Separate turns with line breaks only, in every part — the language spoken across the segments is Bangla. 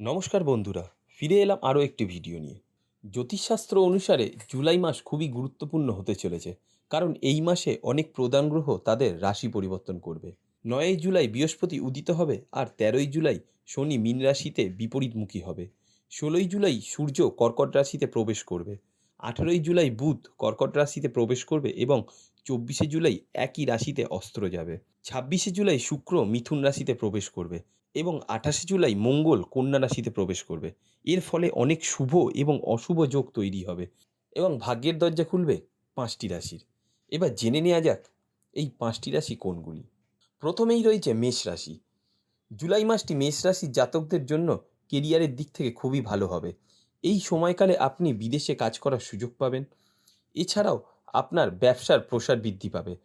নমস্কার বন্ধুরা, ফিরে এলাম আরও একটি ভিডিও নিয়ে। জ্যোতিষশাস্ত্র অনুসারে জুলাই মাস খুবই গুরুত্বপূর্ণ হতে চলেছে, কারণ এই মাসে অনেক প্রধান গ্রহ তাদের রাশি পরিবর্তন করবে। নয়ই জুলাই বৃহস্পতি উদিত হবে আর তেরোই জুলাই শনি মীন রাশিতে বিপরীতমুখী হবে। ষোলোই জুলাই সূর্য কর্কট রাশিতে প্রবেশ করবে। আঠেরোই জুলাই বুধ কর্কট রাশিতে প্রবেশ করবে এবং চব্বিশে জুলাই একই রাশিতে অস্ত্র যাবে। ছাব্বিশে জুলাই শুক্র মিথুন রাশিতে প্রবেশ করবে এবং আঠাশে জুলাই মঙ্গল কন্যা রাশিতে প্রবেশ করবে। এর ফলে অনেক শুভ এবং অশুভ যোগ তৈরি হবে এবং ভাগ্যের দরজা খুলবে পাঁচটি রাশির। এবার জেনে নেওয়া যাক এই পাঁচটি রাশি কোনগুলি? প্রথমেই রয়েছে মেষ রাশি। জুলাই মাসটি মেষ রাশির জাতকদের জন্য কেরিয়ারের দিক থেকে খুবই ভালো হবে। এই সময়কালে আপনি বিদেশে কাজ করার সুযোগ পাবেন। এছাড়াও আপনার ব্যবসার প্রসার বৃদ্ধি পাবে।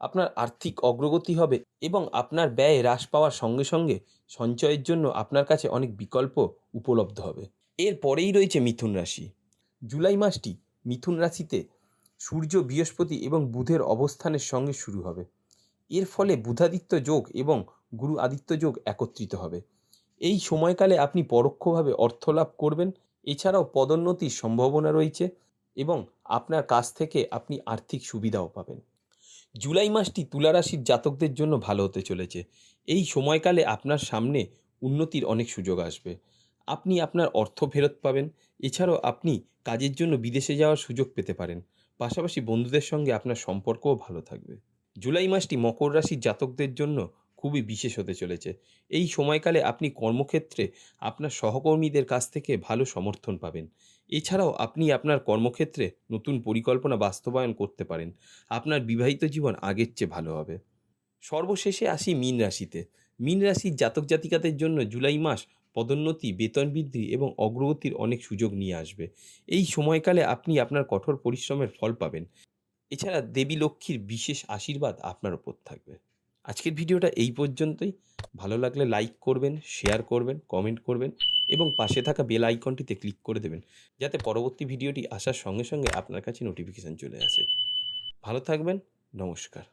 আপনার আর্থিক অগ্রগতি হবে এবং আপনার ব্যয় হ্রাস পাওয়ার সঙ্গে সঙ্গে সঞ্চয়ের জন্য আপনার কাছে অনেক বিকল্প উপলব্ধ হবে। এর পরেই রয়েছে মিথুন রাশি। জুলাই মাসটি মিথুন রাশিতে সূর্য, বৃহস্পতি এবং বুধের অবস্থানের সঙ্গে শুরু হবে। এর ফলে বুধাদিত্য যোগ এবং গুরু আদিত্য যোগ একত্রিত হবে। এই সময়কালে আপনি পরোক্ষভাবে অর্থ লাভ করবেন এছাড়াও পদোন্নতির সম্ভাবনা রয়েছে এবং আপনার কাছ থেকে আপনি আর্থিক সুবিধাও পাবেন। জুলাই মাসটি তুলা রাশির জাতকদের জন্য ভালো হতে চলেছে। এই সময়কালে আপনার সামনে উন্নতির অনেক সুযোগ আসবে। আপনি আপনার অর্থ ফেরত পাবেন। এছাড়াও আপনি কাজের জন্য বিদেশে যাওয়ার সুযোগ পেতে পারেন। পাশাপাশি বন্ধুদের সঙ্গে আপনার সম্পর্কও ভালো থাকবে। জুলাই মাসটি মকর রাশির জাতকদের জন্য খুবই বিশেষ হতে চলেছে। এই সময়কালে আপনি কর্মক্ষেত্রে আপনার সহকর্মীদের কাছ থেকে ভালো সমর্থন পাবেন। এছাড়াও আপনি আপনার কর্মক্ষেত্রে নতুন পরিকল্পনা বাস্তবায়ন করতে পারেন। আপনার বিবাহিত জীবন আগের চেয়ে ভালো হবে। সর্বশেষে আসি মীন রাশিতে। মীন রাশির জাতক জাতিকাদের জন্য জুলাই মাস পদোন্নতি, বেতন বৃদ্ধি এবং অগ্রগতির অনেক সুযোগ নিয়ে আসবে। এই সময়কালে আপনি আপনার কঠোর পরিশ্রমের ফল পাবেন। এছাড়া দেবী লক্ষ্মীর বিশেষ আশীর্বাদ আপনার ওপর থাকবে। আজকের ভিডিওটা এই পর্যন্তই। ভালো লাগলে লাইক করবেন শেয়ার করবেন কমেন্ট করবেন এবং পাশে থাকা বেল আইকনটিতে ক্লিক করে দেবেন যাতে পরবর্তী ভিডিওটি আসার সঙ্গে সঙ্গে আপনার কাছে নোটিফিকেশান চলে আসে। ভালো থাকবেন, নমস্কার।